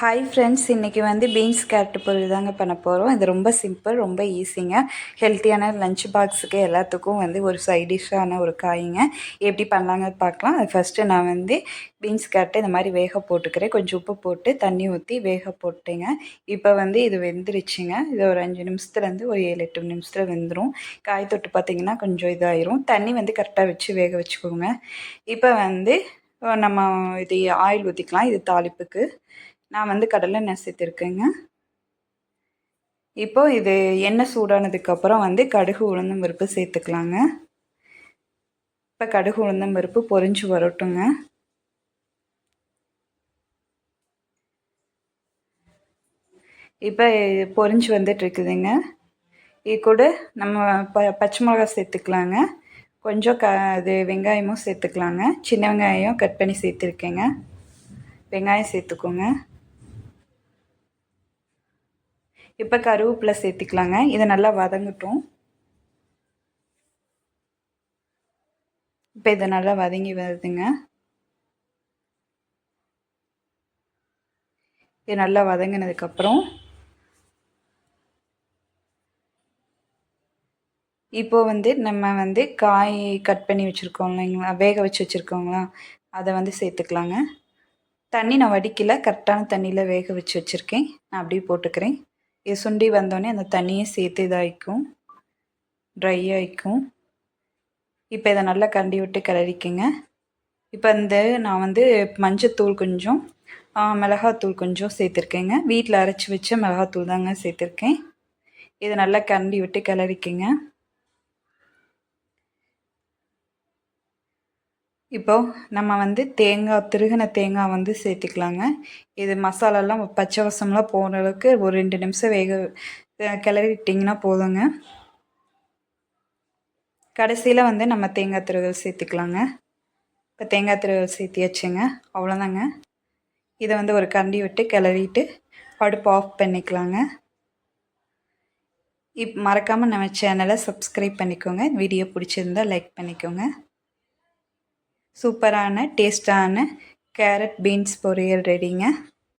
Hi friends இன்றைக்கி வந்து beans carrot பொரியல் தாங்க பண்ண போகிறோம் இது ரொம்ப சிம்பிள் ரொம்ப ஈஸிங்க ஹெல்த்தியான லஞ்ச் பாக்ஸுக்கு எல்லாத்துக்கும் வந்து ஒரு சைட் டிஷ்ஷான ஒரு காய்ங்க. எப்படி பண்ணலாங்க பார்க்கலாம். அது ஃபஸ்ட்டு நான் வந்து பீன்ஸ் கேரட்டை இந்த மாதிரி வேக போட்டுக்கிறேன். கொஞ்சம் உப்பு போட்டு தண்ணி ஊற்றி வேக போட்டேங்க. இப்போ வந்து இது வெந்துருச்சுங்க. இது ஒரு அஞ்சு நிமிஷத்துலேருந்து ஒரு ஏழு எட்டு நிமிஷத்தில் வெந்துடும் காய் தொட்டு பார்த்திங்கன்னா கொஞ்சம் இதாயிரும். தண்ணி வந்து கரெக்டாக வச்சு வேக வச்சுக்கோங்க. இப்போ வந்து நம்ம இது ஆயில் ஊற்றிக்கலாம் இது தாளிப்புக்கு. நான் வந்து கடலெண்ணெய் சேர்த்துருக்கேங்க இப்போ இது எண்ணெய் சூடானதுக்கப்புறம் வந்து கடுகு உளுந்தம் பருப்பு சேர்த்துக்கலாங்க. இப்போ கடுகு உளுந்தம் பருப்பு பொறிஞ்சு வரட்டுங்க. இப்போ பொறிஞ்சு வந்துட்டுருக்குதுங்க. இது கூட நம்ம ப பச்சை மிளகா சேர்த்துக்கலாங்க. கொஞ்சம் க இது வெங்காயமும் சேர்த்துக்கலாங்க. சின்ன வெங்காயம் கட் பண்ணி சேர்த்துருக்கேங்க. வெங்காயம் சேர்த்துக்கோங்க. இப்போ கருவேப்பிலை சேர்த்துக்கலாங்க. இதை நல்லா வதங்கட்டும். இப்போ இதை நல்லா வதங்கி வருதுங்க. இது நல்லா வதங்கினதுக்கப்புறம் இப்போ வந்து நம்ம வந்து காய் கட் பண்ணி வச்சுருக்கோம் இல்லைங்களா வேக வச்சு வச்சுருக்கோங்களா அதை வந்து சேர்த்துக்கலாங்க. தண்ணி நான் வடிக்கல கரெக்டான தண்ணியில் வேக வச்சு வச்சுருக்கேன். நான் அப்படியே போட்டுக்கிறேன். சுண்டி வந்தோடனே அந்த தண்ணியை சேர்த்து இதாகிக்கும் ட்ரை ஆகிக்கும் இப்போ இதை நல்லா கரண்டி விட்டு கிளறிக்குங்க. இப்போ இந்த நான் வந்து மஞ்சத்தூள் கொஞ்சம் மிளகாத்தூள் கொஞ்சம் சேர்த்துருக்கேங்க. வீட்டில் அரைச்சி வச்ச மிளகாத்தூள் தாங்க சேர்த்துருக்கேன். இதை நல்லா கரண்டி விட்டு கிளறிக்குங்க. இப்போது நம்ம வந்து தேங்காய் திருகின தேங்காய் வந்து சேர்த்துக்கலாங்க. இது மசாலாலாம் பச்சை வசம்லாம் போகிற அளவுக்கு ஒரு ரெண்டு நிமிஷம் வேக கிளறிட்டிங்கன்னா போதுங்க. கடைசியில் வந்து நம்ம தேங்காய் திருவல் சேர்த்துக்கலாங்க. இப்போ தேங்காய் திருவல் சேர்த்தியாச்சுங்க. அவ்வளோதாங்க. இதை வந்து ஒரு கண்டி விட்டு கிளறிட்டு அடுப்பு ஆஃப் பண்ணிக்கலாங்க. இப் மறக்காமல் நம்ம சேனலை சப்ஸ்கிரைப் பண்ணிக்கோங்க. வீடியோ பிடிச்சிருந்தால் லைக் பண்ணிக்கோங்க. சூப்பரான டேஸ்டான கேரட் பீன்ஸ் பொரியல் ரெடிங்க.